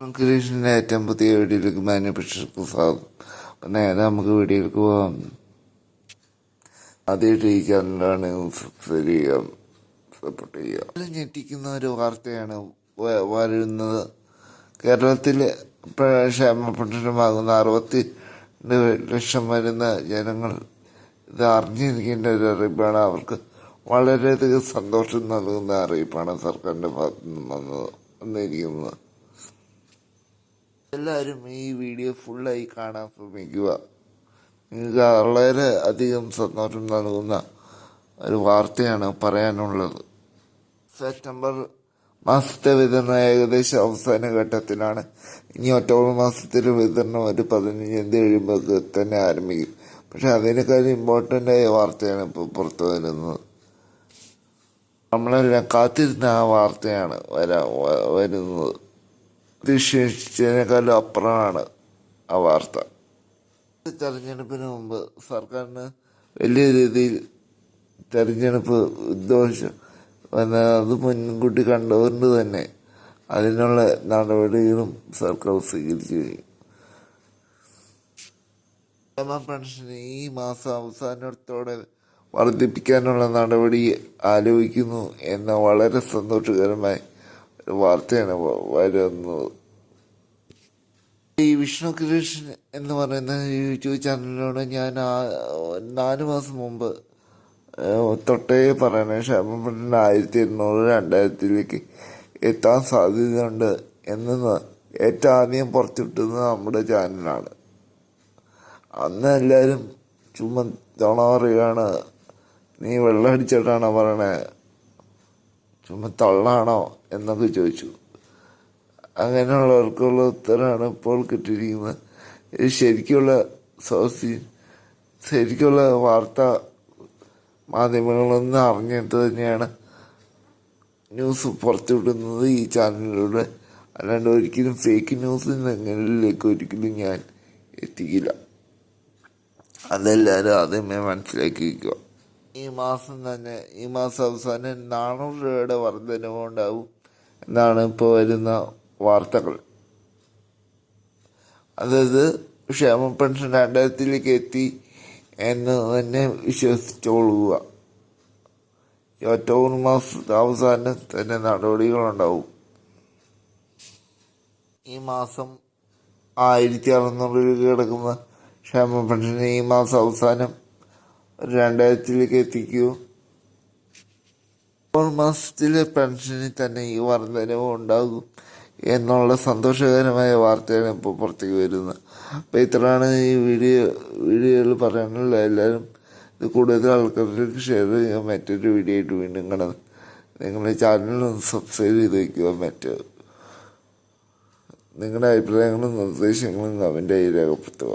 കൃഷ്ണന്റെ ഏറ്റവും പുതിയ വീഡിയോയിലേക്ക് മാനുഫാക്ചർക്ക് സ്വാഗതം. അപ്പം നേരെ നമുക്ക് വീഡിയോയിലേക്ക് പോവാം. ആദ്യമായിട്ട് ഈ ചാനലാണ് സപ്പോർട്ട് ചെയ്യുക ഞെട്ടിക്കുന്ന ഒരു വാർത്തയാണ് വരുന്നത്. കേരളത്തിൽ ക്ഷേമപ്പെട്ടിട്ടുമാകുന്ന അറുപത്തി ലക്ഷം വരുന്ന ജനങ്ങൾ ഇത് അറിഞ്ഞിരിക്കേണ്ട ഒരു അറിയിപ്പാണ്. അവർക്ക് വളരെയധികം സന്തോഷം നൽകുന്ന അറിയിപ്പാണ് സർക്കാരിന്റെ ഭാഗത്തു നിന്ന് വന്നത് വന്നിരിക്കുന്നത്. എല്ലാവരും ഈ വീഡിയോ ഫുള്ളായി കാണാൻ ശ്രമിക്കുക. നിങ്ങൾക്ക് വളരെ അധികം സന്തോഷം നൽകുന്ന ഒരു വാർത്തയാണ് പറയാനുള്ളത്. സെപ്റ്റംബർ മാസത്തെ വിതരണം ഏകദേശം അവസാന ഘട്ടത്തിലാണ്. ഇനി ഒക്ടോബർ മാസത്തിലെ വിതരണം ഒരു പതിനഞ്ചാം തീയതി കഴിയുമ്പോൾ തന്നെ ആരംഭിക്കും. പക്ഷെ അതിനേക്കാൾ ഇമ്പോർട്ടന്റ് ആയ വാർത്തയാണ് ഇപ്പോൾ പുറത്തു വരുന്നത്. നമ്മളെല്ലാം കാത്തിരുന്ന ആ വാർത്തയാണ് വരാ വരുന്നത്. പ്രതീക്ഷിച്ചതിനേക്കാളും അപ്പുറമാണ് ആ വാർത്ത. തെരഞ്ഞെടുപ്പിന് മുമ്പ് സർക്കാരിന് വലിയ രീതിയിൽ തെരഞ്ഞെടുപ്പ് ഉദ്ദേശം വന്നാൽ അത് മുൻകൂട്ടി കണ്ടുകൊണ്ട് തന്നെ അതിനുള്ള നടപടികളും സർക്കാർ സ്വീകരിച്ചു കഴിയും പെൻഷൻ ഈ മാസം അവസാനത്തോടെ വർദ്ധിപ്പിക്കാനുള്ള നടപടി ആലോചിക്കുന്നു എന്ന വളരെ സന്തോഷകരമായി വാർത്തയാണ്. വരുന്നത് ഈ വിഷ്ണു കൃഷ്ണൻ എന്ന് പറയുന്ന യൂട്യൂബ് ചാനലിനോട് ഞാൻ നാല് മാസം മുമ്പ് തൊട്ടേ പറയണ ക്ഷേമപ്പെട്ട ആയിരത്തി എണ്ണൂറ് രണ്ടായിരത്തിലേക്ക് എത്താൻ സാധ്യതയുണ്ട് എന്ന് ഏറ്റവും ആദ്യം പുറത്തുവിട്ടത് നമ്മുടെ ചാനലാണ്. അന്ന് എല്ലാവരും ചുമ്മാ തുണ പറയുകയാണ് നീ വെള്ളം അടിച്ചിട്ടാണോ പറയണേ? ചുമ്മാ തള്ളാണോ എന്നൊക്കെ ചോദിച്ചു. അങ്ങനെയുള്ളവർക്കുള്ള ഉത്തരമാണ് ഇപ്പോൾ കിട്ടിയിരിക്കുന്നത്. ശരിക്കുള്ള സോസി ശരിക്കുള്ള വാർത്ത മാധ്യമങ്ങളൊന്നും അറിഞ്ഞിട്ട് തന്നെയാണ് ന്യൂസ് പുറത്തുവിടുന്നത് ഈ ചാനലിലൂടെ. അല്ലാണ്ട് ഒരിക്കലും ഫേക്ക് ന്യൂസ് അങ്ങനെയിലേക്ക് ഒരിക്കലും ഞാൻ എത്തിക്കില്ല. അതെല്ലാവരും ആദ്യമേ മനസ്സിലാക്കി വയ്ക്കുക ഈ മാസം തന്നെ ഈ മാസം അവസാനം നാനൂറ് രൂപയുടെ വർധനവ് ഉണ്ടാവും എന്നാണ് ഇപ്പോൾ വരുന്ന വാർത്തകൾ. അതായത് ക്ഷേമ പെൻഷൻ രണ്ടായിരത്തിലേക്ക് എത്തി എന്ന് തന്നെ വിശ്വസിച്ചോളുക. ഒക്ടോബർ മാസത്തെ അവസാനം തന്നെ നടപടികളുണ്ടാവും. ഈ മാസം ആയിരത്തി അറുന്നൂറ് രൂപ കിടക്കുന്ന ക്ഷേമ പെൻഷൻ ഈ മാസം അവസാനം രണ്ടായിരത്തിലേക്ക് എത്തിക്കൂ. ഒക്ടോബർ മാസത്തിലെ പെൻഷനിൽ തന്നെ ഈ വർധനവ് ഉണ്ടാകും എന്നുള്ള സന്തോഷകരമായ വാർത്തയാണ് ഇപ്പോൾ പുറത്തേക്ക് വരുന്നത്. അപ്പോൾ ഇത്രയാണ് ഈ വീഡിയോ വീഡിയോയിൽ പറയാനുള്ള എല്ലാവരും ഇത് കൂടുതൽ ആൾക്കാർക്ക് ഷെയർ ചെയ്യുക. മറ്റൊരു വീഡിയോ ആയിട്ട് വീണ്ടും കാണാം. നിങ്ങളുടെ ചാനൽ സബ്സ്ക്രൈബ് ചെയ്ത് വയ്ക്കുക മറ്റ് നിങ്ങളുടെ അഭിപ്രായങ്ങളും നിർദ്ദേശങ്ങളും കമന്റായി രേഖപ്പെടുത്തുക.